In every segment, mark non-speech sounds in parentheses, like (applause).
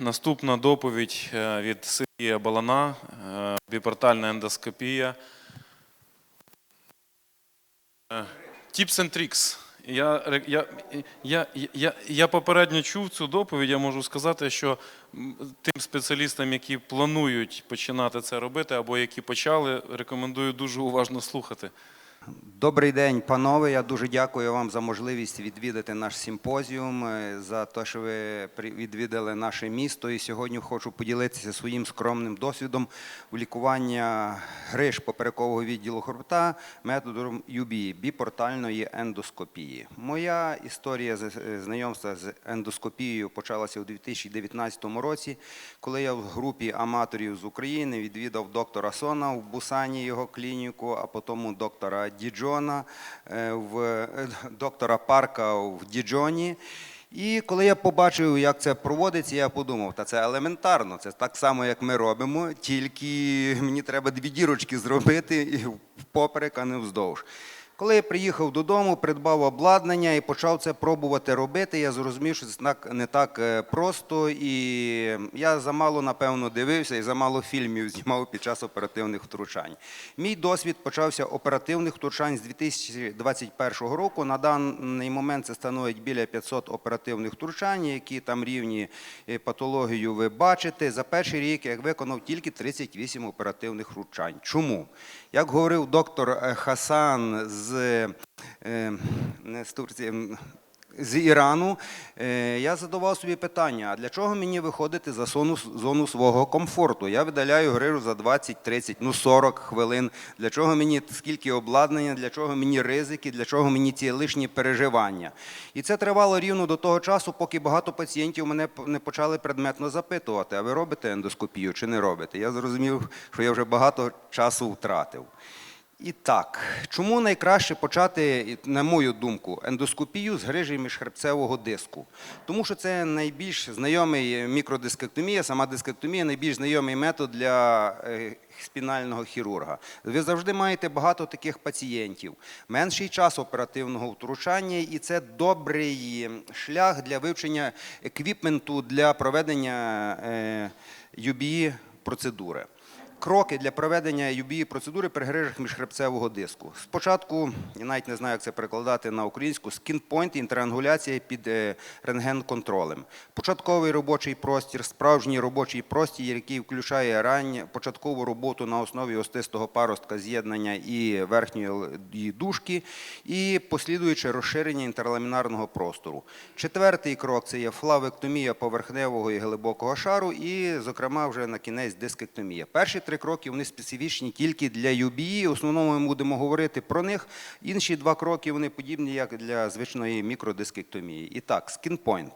Наступна доповідь е, від Сергія Балана, е, біпортальна ендоскопія. Е, Tips and tricks. Я, я, я, я, я попередньо чув цю доповідь. Я можу сказати, що тим спеціалістам, які планують починати це робити, або які почали, рекомендую дуже уважно слухати. Добрий день, панове. Я дуже дякую вам за можливість відвідати наш симпозіум, е, за те, що ви відвідали наше місто. І сьогодні хочу поділитися своїм скромним досвідом у лікування гриж поперекового відділу хребта методом UBE, біпортальної ендоскопії. Моя історія е, знайомства з ендоскопією почалася у 2019 році, коли я в групі аматорів з України відвідав доктора Сона в Бусані його клініку, а потім доктора Діджона, е, в е, доктора Парка в Діджоні. І коли я побачив, як це проводиться, я подумав, та це елементарно, це так само, як ми робимо, тільки мені треба дві дірочки зробити і впоперек, а не вздовж. Коли я приїхав додому, придбав обладнання і почав це пробувати робити, я зрозумів, що це не так е, просто, і я замало, напевно, дивився і замало фільмів (laughs) знімав під час оперативних втручань. Мій досвід почався оперативних втручань з 2021 року. На даний момент це становить біля 500 оперативних втручань, які там рівні е, патологію ви бачите. За перший рік я виконав тільки 38 оперативних втручань. Чому? Як говорив доктор е, Хасан з е, не з Турції. З Ірану е, я задавав собі питання: а для чого мені виходити за зону, зону свого комфорту? Я видаляю грижу за 20, 30, ну 40 хвилин. Для чого мені скільки обладнання, для чого мені ризики, для чого мені ці лишні переживання? І це тривало рівно до того часу, поки багато пацієнтів мене не почали предметно запитувати: а ви робите ендоскопію чи не робите? Я зрозумів, що я вже багато часу втратив. І так, чому найкраще почати, на мою думку, ендоскопію з грижі міжхребцевого диску? Тому що це найбільш знайомий мікродискектомія, сама дискектомія найбільш знайомий метод для е, спінального хірурга. Ви завжди маєте багато таких пацієнтів, менший час оперативного втручання, і це добрий шлях для вивчення еквіпменту для проведення е, UBE процедури. Кроки для проведення UBE процедури при грижах міжхребцевого диску. Спочатку, я навіть не знаю, як це перекладати на українську, скінпойнт і триангуляція під е, рентген-контролем. Початковий робочий простір, справжній робочий простір, який включає ранню початкову роботу на основі остистого паростка з'єднання і верхньої дужки, і послідуюче розширення інтерламінарного простору. Четвертий крок це є флавектомія поверхневого і глибокого шару, і, зокрема, вже на кінець дискектомія. Перші три кроки вони специфічні тільки для UBE. В основному ми будемо говорити про них. Інші два кроки вони подібні, як для звичної мікродискектомії. І так, скінпойнт.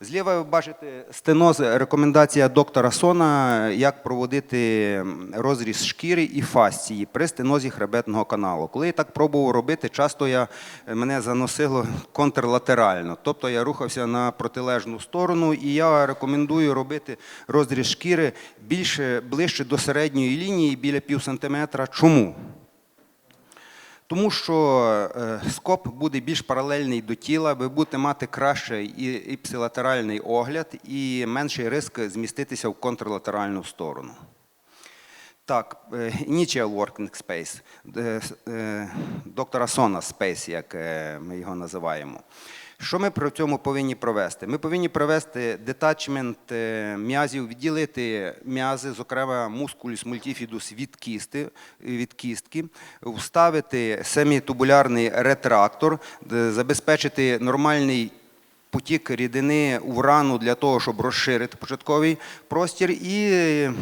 Зліва ви бачите стеноз, рекомендація доктора Сона, як проводити розріз шкіри і фасції при стенозі хребетного каналу. Коли я так пробував робити, часто я, мене заносило контрлатерально, тобто я рухався на протилежну сторону, і я рекомендую робити розріз шкіри більше ближче до середньої лінії, біля пів сантиметра. Чому? Тому що е, скоп буде більш паралельний до тіла, ви будете мати кращий і іпсилатеральний огляд і менший ризик зміститися в контрлатеральну сторону. Так, е, Initial Working Space, е, доктора Сона Space, як ми його називаємо. Що ми при цьому повинні провести? Ми повинні провести детачмент е, м'язів, відділити м'язи, зокрема мускулюс мультифідус від кісти, від кістки, вставити семітубулярний ретрактор, забезпечити нормальний потік рідини у рану для того, щоб розширити початковий простір, і е,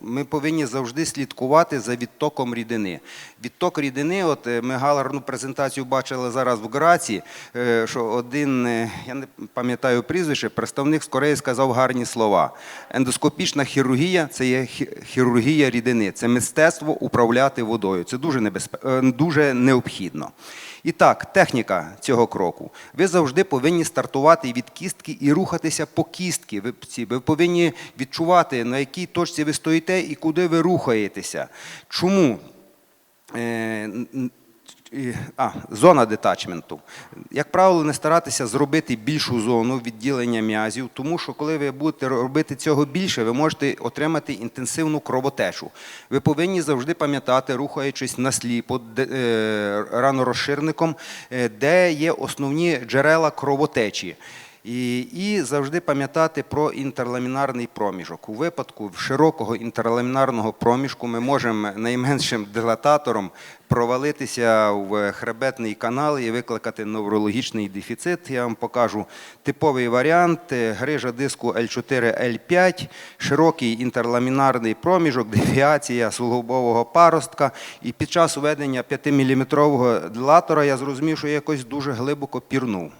ми повинні завжди слідкувати за відтоком рідини. Відток рідини, от е, ми галерну презентацію бачили зараз в Граці, е, що один, я не пам'ятаю прізвище, представник з Кореї сказав гарні слова. Ендоскопічна хірургія це є хірургія рідини, це мистецтво управляти водою. Це дуже, небезпе... е, дуже необхідно. І так, техніка цього кроку. Ви завжди повинні стартувати від кістки і рухатися по кістки. Ви, ви повинні відчувати, на якій точці ви стоїте і куди ви рухаєтеся. Чому? Е, а, зона детачменту. Як правило, не старатися зробити більшу зону відділення м'язів, тому що коли ви будете робити цього більше, ви можете отримати інтенсивну кровотечу. Ви повинні завжди пам'ятати, рухаючись насліпо, де- е, ранорозширником, е, де є основні джерела кровотечі. І, і завжди пам'ятати про інтерламінарний проміжок. У випадку широкого інтерламінарного проміжку ми можемо найменшим дилататором провалитися в хребетний канал і викликати неврологічний дефіцит. Я вам покажу типовий варіант грижа диску L4-L5, широкий інтерламінарний проміжок, девіація суглобового паростка. І під час введення 5-мм дилатора я зрозумів, що я якось дуже глибоко пірнув.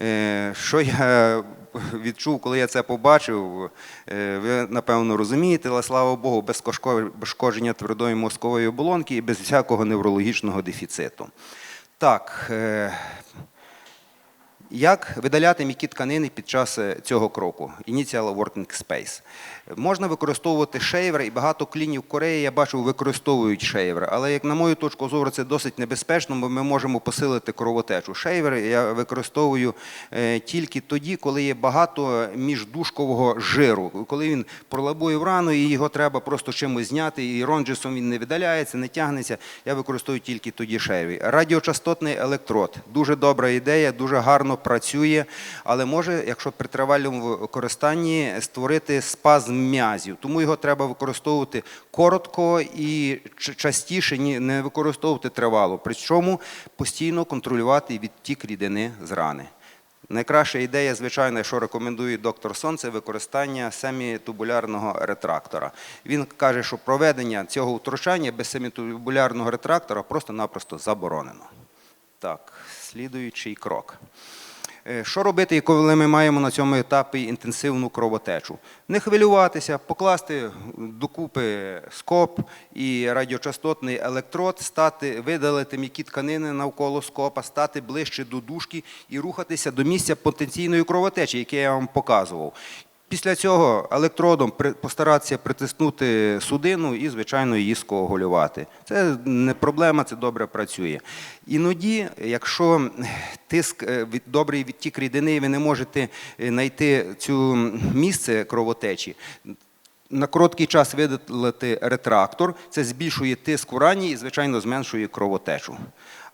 Е, Що я (laughs) відчув, коли я це побачив, е, ви напевно розумієте, але слава Богу, без пошкодження твердої мозкової оболонки і без всякого неврологічного дефіциту. Так, е, як видаляти м'які тканини під час е, цього кроку? Initial Working Space. Можна використовувати шейвер, і багато клінів Кореї, я бачив, використовують шейвер. Але, як на мою точку зору, це досить небезпечно, бо ми можемо посилити кровотечу. Шейвер я використовую е, тільки тоді, коли є багато міждушкового жиру, коли він пролабує в рану, і його треба просто чимось зняти, і ронджесом він не видаляється, не тягнеться. Я використовую тільки тоді шейвер. Радіочастотний електрод дуже добра ідея, дуже гарно працює, але може, якщо при тривалому використанні, створити спазм м'язів. Тому його треба використовувати коротко і частіше, не використовувати тривало. Причому постійно контролювати відтік рідини з рани. Найкраща ідея, звичайно, що рекомендує доктор Сон, це використання семітубулярного ретрактора. Він каже, що проведення цього втручання без семітубулярного ретрактора просто-напросто заборонено. Так, слідуючий крок. Е, Що робити, коли ми маємо на цьому етапі інтенсивну кровотечу? Не хвилюватися, покласти докупи скоп і радіочастотний електрод, стати, видалити м'які тканини навколо скопа, стати ближче до дужки і рухатися до місця потенційної кровотечі, яке я вам показував. Після цього електродом постаратися притиснути судину і, звичайно, її скоагулювати. Це не проблема, це добре працює. Іноді, якщо тиск е, добрий відтік рідини, ви не можете е, знайти цю місце кровотечі. На короткий час видалити ретрактор, це збільшує тиск в рані і, звичайно, зменшує кровотечу.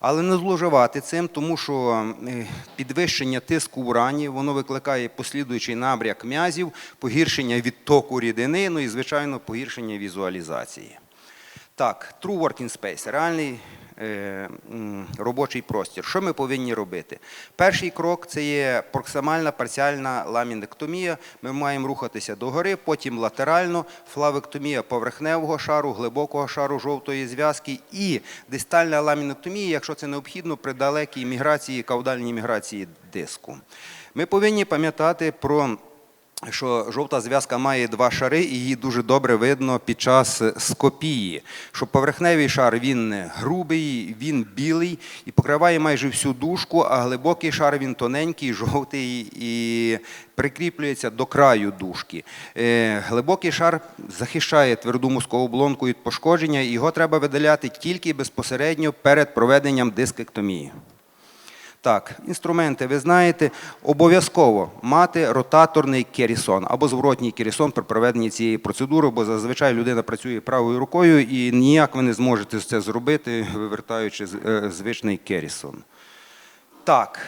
Але не зловживати цим, тому що е, підвищення тиску в рані воно викликає послідуючий набряк м'язів, погіршення відтоку рідини, ну і, звичайно, погіршення візуалізації. Так, True Working Space, реальний робочий простір. Що ми повинні робити? Перший крок це є проксимальна парціальна ламінектомія. Ми маємо рухатися догори, потім латерально, флавектомія поверхневого шару, глибокого шару жовтої зв'язки і дистальна ламінектомія, якщо це необхідно, при далекій міграції, каудальній міграції диску. Ми повинні пам'ятати про що жовта зв'язка має два шари, і її дуже добре видно під час скопії. Що поверхневий шар він грубий, він білий і покриває майже всю дужку, а глибокий шар він тоненький, жовтий і прикріплюється до краю дужки. Е, Глибокий шар захищає тверду мозкову оболонку від пошкодження, і його треба видаляти тільки безпосередньо перед проведенням дискектомії. Так, інструменти, ви знаєте, обов'язково мати ротаторний керісон або зворотній керісон при проведенні цієї процедури, бо зазвичай людина працює правою рукою і ніяк ви не зможете це зробити, вивертаючи е, звичний керісон. Так,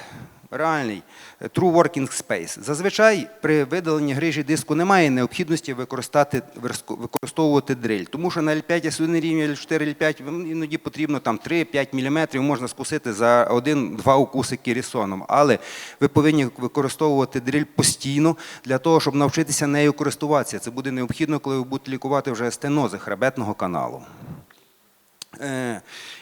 реальний е, True Working Space. Зазвичай при видаленні грижі диску немає необхідності використати, використовувати дриль, тому що на L5 S1 рівні L4, L5 вам іноді потрібно там 3-5 мм, можна скусити за один-два укуси керісоном. Але ви повинні використовувати дриль постійно для того, щоб навчитися нею користуватися. Це буде необхідно, коли ви будете лікувати вже стенози хребетного каналу. Е,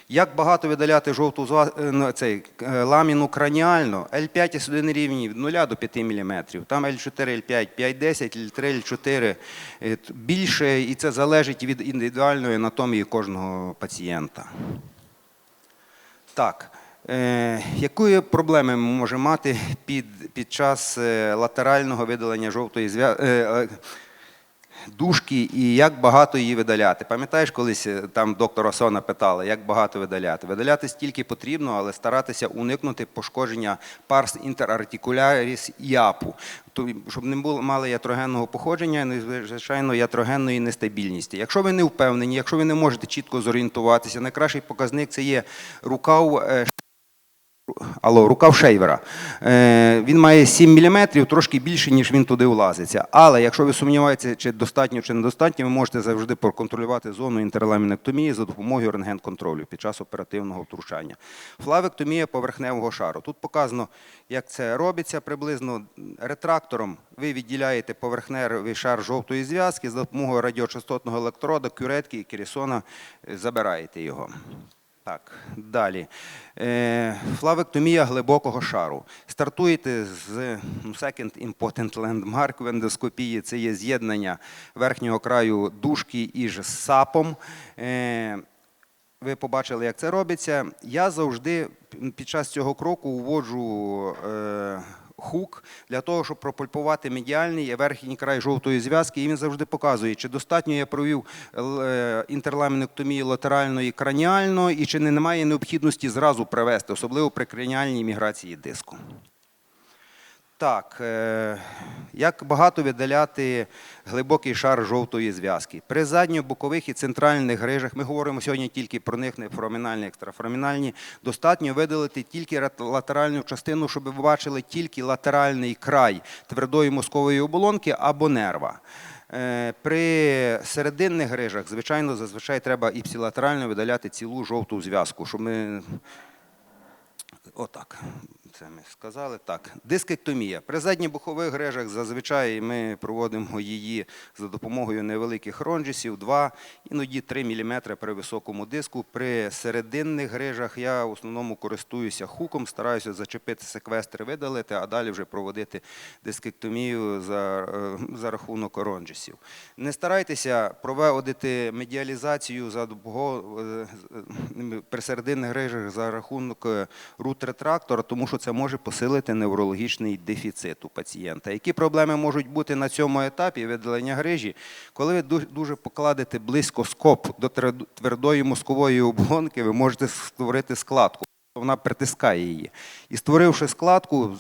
Як багато видаляти жовту е, ну, цей, е, ламіну краніально? L5 S1 рівні від 0 до 5 мм. Там L4, L5, 5-10, L3, L4 е, більше, і це залежить від індивідуальної анатомії кожного пацієнта. Так. Якої проблеми ми можемо мати під, під час латерального видалення жовтої зв'язки? Е, е, дужки і як багато її видаляти. Пам'ятаєш, колись е, там доктор Осона питала, як багато видаляти? Видаляти стільки потрібно, але старатися уникнути пошкодження парс інтерартикуляріс і апу, То, щоб не було мали ятрогенного походження, і, звичайно, ятрогенної нестабільності. Якщо ви не впевнені, якщо ви не можете чітко зорієнтуватися, найкращий показник це є рукав. Алло, рукав шейвера. Е, він має 7 мм, трошки більше, ніж він туди влазиться. Але якщо ви сумніваєтеся, чи достатньо чи недостатньо, ви можете завжди проконтролювати зону інтерламінектомії за допомогою рентген-контролю під час оперативного втручання. Флавектомія поверхневого шару. Тут показано, як це робиться приблизно. Ретрактором ви відділяєте поверхневий шар жовтої зв'язки за допомогою радіочастотного електрода, кюретки і керісона забираєте його. Так, далі. Е, флавектомія глибокого шару. Стартуєте з ну, Second Important Landmark в ендоскопії. Це є з'єднання верхнього краю дужки із сапом. Е, ви побачили, як це робиться. Я завжди під час цього кроку вводжу е, хук для того, щоб пропульпувати медіальний і верхній край жовтої зв'язки. І він завжди показує, чи достатньо я провів інтерламіноктомію інтерламінектомію латерально і краніально, і чи немає необхідності зразу привести, особливо при краніальній міграції диску. Так, е, як багато видаляти глибокий шар жовтої зв'язки? При задньобокових і центральних грижах, ми говоримо сьогодні тільки про них, не фрамінальні, екстрафрамінальні, достатньо видалити тільки латеральну частину, щоб ви бачили тільки латеральний край твердої мозкової оболонки або нерва. Е, При серединних грижах, звичайно, зазвичай треба іпсилатерально видаляти цілу жовту зв'язку, щоб ми Отак. Це ми сказали. Так, дискектомія. При задньобухових грежах зазвичай ми проводимо її за допомогою невеликих ронжісів, 2, іноді 3 мм при високому диску. При серединних грижах я в основному користуюся хуком, стараюся зачепити секвестр, видалити, а далі вже проводити дискектомію за, е, за рахунок ронжісів. Не старайтеся проводити медіалізацію за е, е, при серединних грижах за рахунок е, рут-ретрактора, тому що це може посилити неврологічний дефіцит у пацієнта. Які проблеми можуть бути на цьому етапі видалення грижі? Коли ви дуже покладете близько скоп до твердої мозкової обгонки, ви можете створити складку. Вона притискає її. І створивши складку,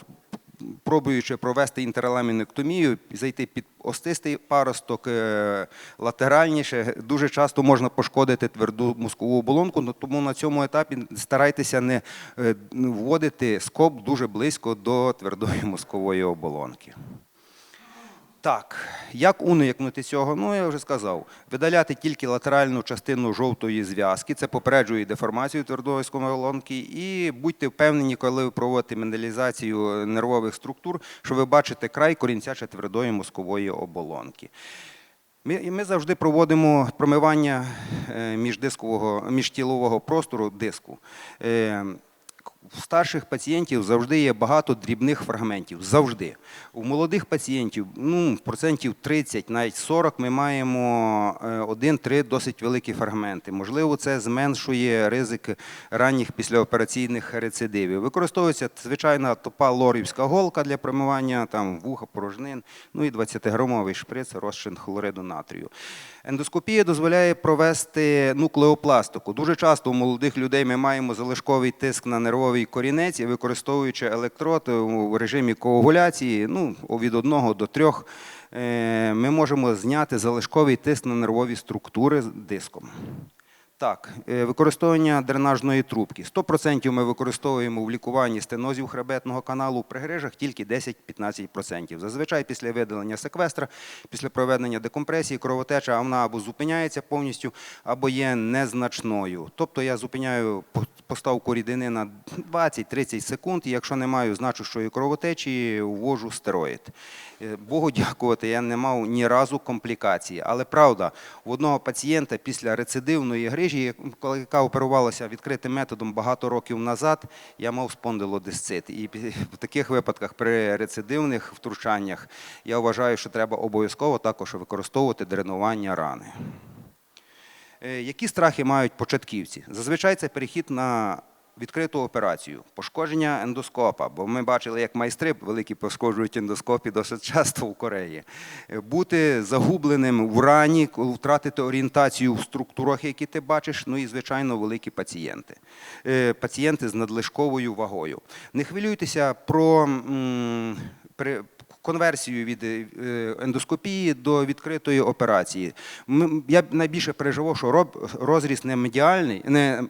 пробуючи провести інтерламінектомію, зайти під остистий паросток е, латеральніше, дуже часто можна пошкодити тверду мозкову оболонку, ну, тому на цьому етапі старайтеся не е, вводити скоб дуже близько до твердої мозкової оболонки. Так, як уникнути цього? Ну, я вже сказав. Видаляти тільки латеральну частину жовтої зв'язки, це попереджує деформацію твердої мозкової оболонки. І будьте впевнені, коли ви проводите менделізацію нервових структур, що ви бачите край корінця чи твердої мозкової оболонки. Ми, ми завжди проводимо промивання е, міждискового, міжтілового простору диску. В старших пацієнтів завжди є багато дрібних фрагментів. Завжди. У молодих пацієнтів, ну, процентів 30, навіть 40, ми маємо е, один-три досить великі фрагменти. Можливо, це зменшує ризик ранніх післяопераційних рецидивів. Використовується звичайна топа лорівська голка для промивання там, вуха, порожнин, ну і 20-грамовий шприц розчин хлориду натрію. Ендоскопія дозволяє провести нуклеопластику. Дуже часто у молодих людей ми маємо залишковий тиск на нервовий корінець і використовуючи електрод у режимі коагуляції, ну, від 1 до 3, е, ми можемо зняти залишковий тиск на нервові структури диском. Так, е, використовування дренажної трубки. 100% ми використовуємо в лікуванні стенозів хребетного каналу при грижах тільки 10-15%. Зазвичай після видалення секвестра, після проведення декомпресії, кровотеча вона або зупиняється повністю, або є незначною. Тобто я зупиняю поставку рідини на 20-30 секунд, і якщо не маю значущої кровотечі, ввожу стероїд. Е, Богу дякувати, я не мав ні разу комплікації. Але правда, у одного пацієнта після рецидивної грижі, коли- яка оперувалася відкритим методом багато років назад, я мав спондилодисцит. І в таких випадках при рецидивних втручаннях я вважаю, що треба обов'язково також використовувати дренування рани. Е, Які страхи мають початківці? Зазвичай це перехід на відкриту операцію, пошкодження ендоскопа, бо ми бачили, як майстри великі пошкоджують ендоскопи досить часто в Кореї. Е, Бути загубленим в рані, втратити орієнтацію в структурах, які ти бачиш, ну і, звичайно, великі пацієнти. Е, Пацієнти з надлишковою вагою. Не хвилюйтеся про при- конверсію від е, ендоскопії до відкритої операції. Я найбільше переживав, що роб- розріз не медіальний, не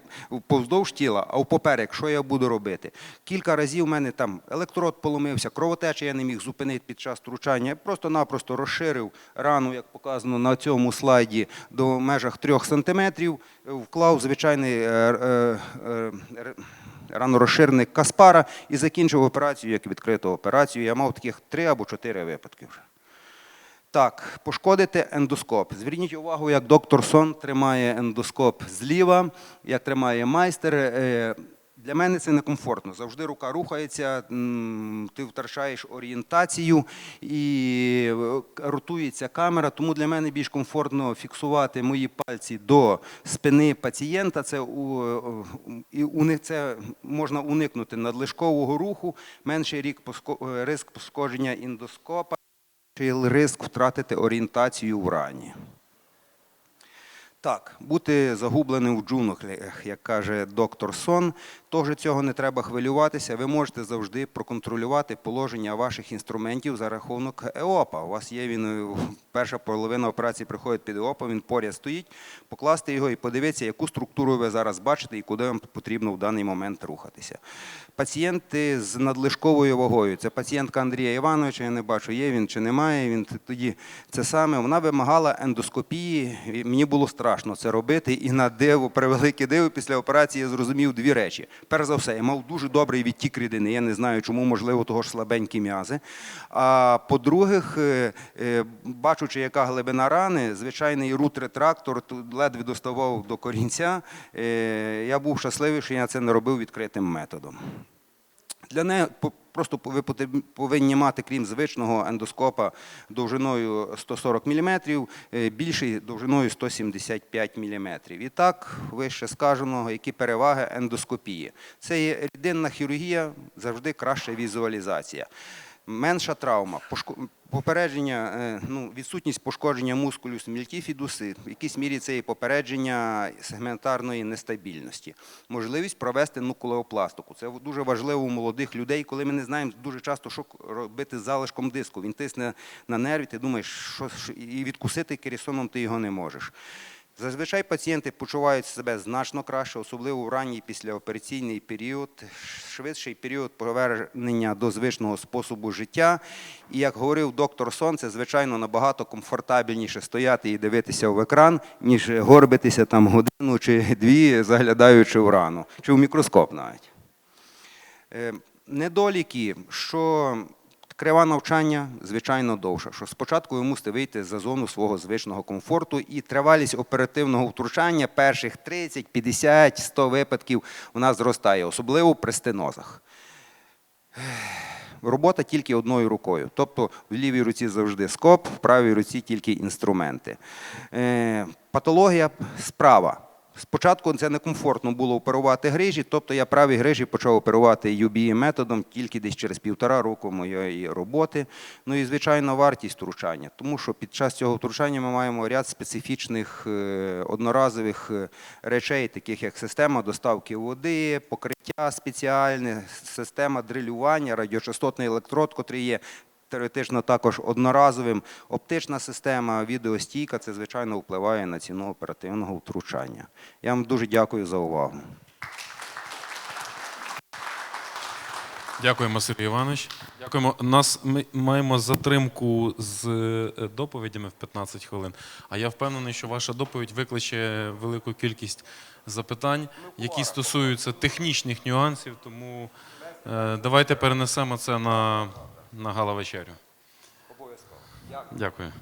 повздовж тіла, а впоперек, що я буду робити. Кілька разів в мене там електрод поломився, кровотеча я не міг зупинити під час втручання. Я просто-напросто розширив рану, як показано на цьому слайді, до межах 3 сантиметрів, вклав звичайний е, е, ранорозширник Каспара і закінчив операцію як відкриту операцію. Я мав таких три або чотири випадки вже. Так, пошкодити ендоскоп. Зверніть увагу, як доктор Сон тримає ендоскоп зліва, як тримає майстер. Для мене це некомфортно. Завжди рука рухається, ти втрачаєш орієнтацію і е, ротується камера. Тому для мене більш комфортно фіксувати мої пальці до спини пацієнта. Це у, е, уни- це можна уникнути надлишкового руху, менший рік е, пошкодження ендоскопа чи ризик втратити орієнтацію в рані. Так, бути загубленим в джунглях, як каже доктор Сон, теж цього не треба хвилюватися. Ви можете завжди проконтролювати положення ваших інструментів за рахунок ЕОПа. У вас є він, е, перша половина операції приходить під ЕОПа, він поряд стоїть, покласти його і подивитися, яку структуру ви зараз бачите і куди вам потрібно в даний момент рухатися. Пацієнти з надлишковою вагою. Це пацієнтка Андрія Івановича, я не бачу, є він чи немає. Він тоді це саме. Вона вимагала ендоскопії. Мені було страшно це робити. І на диво, (laughs) превелике диво, після операції я зрозумів дві речі. Перш за все, я мав дуже добрий відтік рідини. Я не знаю, чому, можливо, того ж слабенькі м'язи. А по-друге, е, бачучи, яка глибина рани, звичайний рут-ретрактор ледве доставав до корінця. Е, Я був щасливий, що я це не робив відкритим методом. Для неї просто ви повинні мати, крім звичного ендоскопа довжиною 140 мм, більший довжиною 175 мм. І так, вище скаженого, які переваги ендоскопії. Це є рідинна хірургія, завжди краща візуалізація. Менша травма, попередження, е, ну, відсутність пошкодження мускулюс мільтіфідуси, в якійсь мірі це і попередження сегментарної нестабільності. Можливість провести нукулеопластику. Це дуже важливо у молодих людей, коли ми не знаємо дуже часто, що робити з залишком диску. Він тисне на нерві, ти думаєш, що і відкусити керісоном ти його не можеш. Зазвичай пацієнти почувають себе значно краще, особливо в ранній післяопераційний період, швидший період повернення до звичного способу життя. І як говорив доктор Сон, це звичайно набагато комфортабельніше стояти і дивитися в екран, ніж горбитися там годину чи дві, заглядаючи в рану, чи в мікроскоп навіть. Е, Недоліки, що крива навчання, звичайно, довша. Що спочатку ви мусите вийти за зону свого звичного комфорту, і тривалість оперативного втручання перших 30, 50, 100 випадків вона зростає, особливо при стенозах. Робота тільки одною рукою. Тобто в лівій руці завжди скоп, в правій руці тільки інструменти. Е, патологія справа. Спочатку це некомфортно було оперувати грижі, тобто я праві грижі почав оперувати UBE методом тільки десь через півтора року моєї роботи. Ну і звичайно вартість втручання, тому що під час цього втручання ми маємо ряд специфічних е, одноразових е, речей, таких як система доставки води, покриття спеціальне, система дрилювання, радіочастотний електрод, котрий є теоретично також одноразовим. Оптична система, відеостійка, це звичайно впливає на ціну оперативного втручання. Я вам дуже дякую за увагу. Дякуємо, Сергій Іванович. Дякуємо. Нас ми маємо затримку з е, доповідями в 15 хвилин. А я впевнений, що ваша доповідь викличе велику кількість запитань, які стосуються технічних нюансів. Тому е, давайте перенесемо це на, на гала-вечерю. Обов'язково. Дякую.